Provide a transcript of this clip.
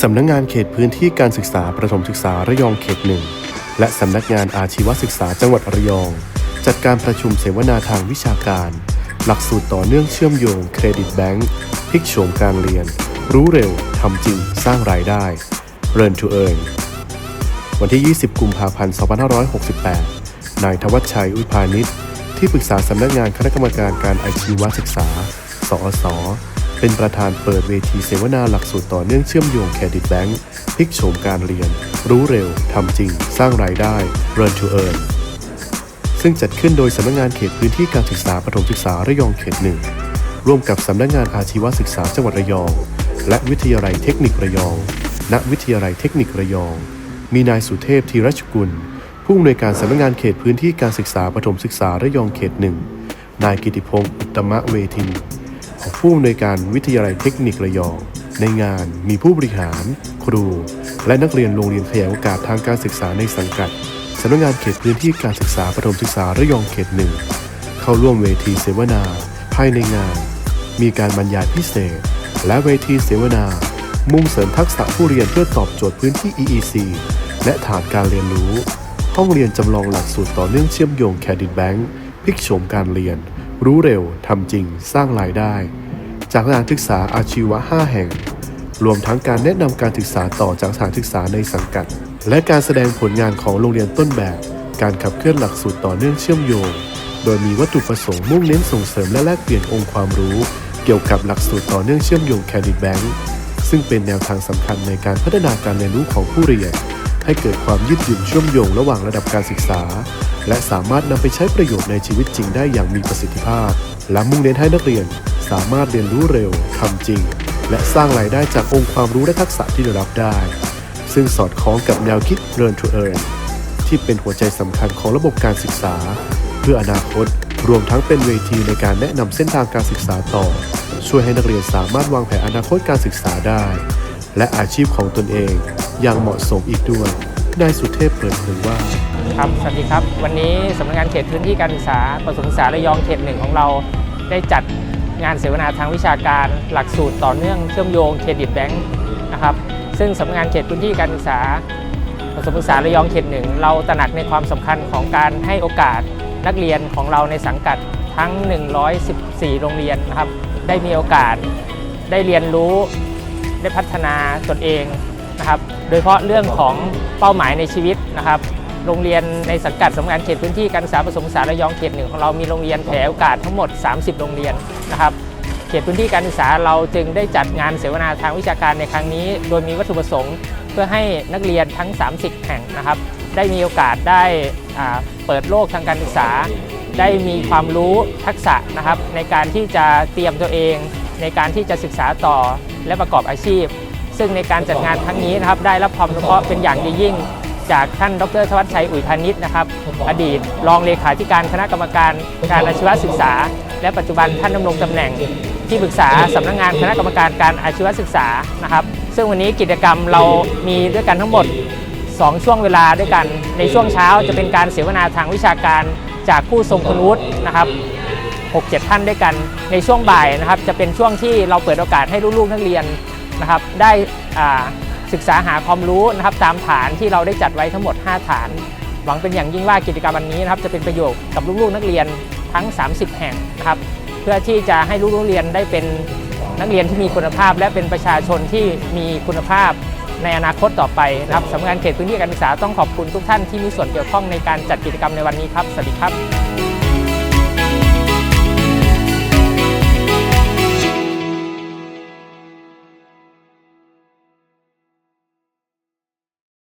สำนักงานเขตพื้นที่การศึกษาประถมศึกษาระยองเขตหนึ่งและสำนักงานอาชีวศึกษาจังหวัดระยอง จัดการประชุมเสวนาทางวิชาการ หลักสูตรต่อเนื่องเชื่อมโยงเครดิตแบงก์พลิกโฉมการเรียน รู้เร็วทำจริงสร้างรายได้ Learn to Earn วันที่ 20 กุมภาพันธ์ 2568 นายทวัชชัย อุพานิชที่ปรึกษาสำนักงานคณะกรรมการการอาชีวศึกษา สอส เป็นประธานเปิดเวทีเสวนาหลักสูตรต่อเนื่องเชื่อมโยงเครดิตแบงก์พลิกโฉมการเรียน รู้เร็ว ทำจริง สร้างรายได้ Learn to Earn ซึ่งจัดขึ้นโดยสำนักงานเขตพื้นที่การศึกษาประถมศึกษาระยองเขตหนึ่งร่วมกับสำนักงานอาชีวศึกษาจังหวัดระยอง และวิทยาลัยเทคนิคระยอง ณ วิทยาลัยเทคนิคระยอง มีนายสุเทพธีรชกุล ผู้อำนวยการสำนักงานเขตพื้นที่การศึกษาประถมศึกษาระยองเขตหนึ่งนายกิติพงศ์อุตมะเวทิน ผู้อำนวยการวิทยาลัยเทคนิคระยอง ในงานมีผู้บริหาร ครู และนักเรียนโรงเรียนขยายโอกาสทางการศึกษาในสังกัดสำนักงานเขตพื้นที่การศึกษาประถมศึกษาระยองเขตหนึ่งเข้าร่วมเวทีเสวนา ภายในงาน มีการบรรยายพิเศษ และเวทีเสวนา มุ่งเสริมทักษะผู้เรียนเพื่อตอบโจทย์พื้นที่ EEC และฐานการเรียนรู้ ห้องเรียนจำลองหลักสูตรต่อเนื่องเชื่อมโยงแคดิตแบงค์พลิกโฉมการเรียน รู้เร็วทำจริงสร้างรายได้ จากสถานศึกษาอาชีวะ 5 แห่ง รวมทั้งการแนะนำการศึกษาต่อจากสถานศึกษาในสังกัด และการแสดงผลงานของโรงเรียนต้นแบบ การขับเคลื่อนหลักสูตรต่อเนื่องเชื่อมโยง โดยมีวัตถุประสงค์มุ่งเน้นส่งเสริมและแลกเปลี่ยนองค์ความรู้ เกี่ยวกับหลักสูตรต่อเนื่องเชื่อมโยงแคดิตแบงค์ซึ่งเป็นแนวทางสำคัญในการพัฒนาการเรียนรู้ของผู้เรียน ให้เกิดความยืดหยุ่นเชื่อมโยงระหว่างระดับการศึกษา และสามารถนำไปใช้ประโยชน์ในชีวิตจริงได้อย่างมีประสิทธิภาพ และมุ่งเน้นให้นักเรียน สามารถเรียนรู้เร็วทำจริง และสร้างรายได้จากองค์ความรู้และทักษะที่ได้รับได้ ซึ่งสอดคล้องกับแนวคิด Learn to Earn ที่เป็นหัวใจสำคัญของระบบการศึกษา เพื่ออนาคต รวมทั้งเป็นเวทีในการแนะนำเส้นทางการศึกษาต่อ ช่วยให้นักเรียนสามารถวางแผนอนาคตการศึกษาได้ และอาชีพของตนเอง อย่างเหมาะสมอีกด้วยนายสุเทพเปิดเผยว่า ครับ สวัสดีครับ วันนี้สำนักงานเขตพื้นที่การศึกษาประถมศึกษาระยองเขตหนึ่งของเรา ได้จัดงานเสวนาทางวิชาการหลักสูตรต่อเนื่องเชื่อมโยงเครดิตแบงค์นะครับ ซึ่งสำนักงานเขตพื้นที่การศึกษาประถมศึกษาระยองเขตหนึ่งเราตระหนักในความสำคัญของการให้โอกาสนักเรียนของเราในสังกัดทั้ง 114 โรงเรียนนะครับ ได้มีโอกาสได้เรียนรู้ได้พัฒนาตนเอง นะครับ โดยเฉพาะเรื่องของเป้าหมายในชีวิตนะครับ โรงเรียนในสังกัดสำนักงานเขตพื้นที่การศึกษาผสมศึกษาระยองเขตหนึ่งของเรามีโรงเรียนแผ่โอกาสทั้งหมด 30 โรงเรียนนะครับเขตพื้นที่การศึกษาเราจึงได้จัดงานเสวนาทางวิชาการในครั้งนี้ โดยมีวัตถุประสงค์ เพื่อให้นักเรียนทั้ง 30 แห่งนะครับ ได้มีโอกาสได้เปิดโลกทางการศึกษา ได้มีความรู้ทักษะนะครับ ในการที่จะเตรียมตัวเอง ในการที่จะศึกษาต่อและประกอบอาชีพ ซึ่งในการจัดงานครั้งนี้นะครับได้รับความอนุเคราะห์เป็นอย่างยิ่ง จากท่านดร ธวัชชัยอุ๋ยพานิชนะครับอดีต รองเลขาธิการคณะกรรมการการอาชีวศึกษา และปัจจุบันท่านดำรงตำแหน่งที่ปรึกษาสำนักงานคณะกรรมการการอาชีวศึกษานะครับ ซึ่งวันนี้กิจกรรมเรามีด้วยกันทั้งหมด 2 ช่วงเวลาด้วยกัน ในช่วงเช้าจะเป็นการเสวนาทางวิชาการจากผู้ทรงคุณวุฒินะครับ6-7 ท่านด้วยกัน ในช่วงบ่ายนะครับจะเป็นช่วงที่เราเปิดโอกาสให้ลูกๆนักเรียน นะครับได้ศึกษาหาความรู้นะครับตามฐานที่เราได้จัดไว้ทั้งหมด 5 ฐาน หวังเป็นอย่างยิ่งว่ากิจกรรมวันนี้นะครับจะเป็นประโยชน์กับลูกๆนักเรียนทั้ง 30 แห่งนะครับเพื่อที่จะให้ลูกๆนักเรียนได้เป็นนักเรียนที่มีคุณภาพ และเป็นประชาชนที่มีคุณภาพในอนาคตต่อไปนะครับสำนักงานเขตพื้นที่การศึกษาต้องขอบคุณทุกท่านที่มีส่วนเกี่ยวข้องในการจัดกิจกรรมในวันนี้ครับ สวัสดีครับ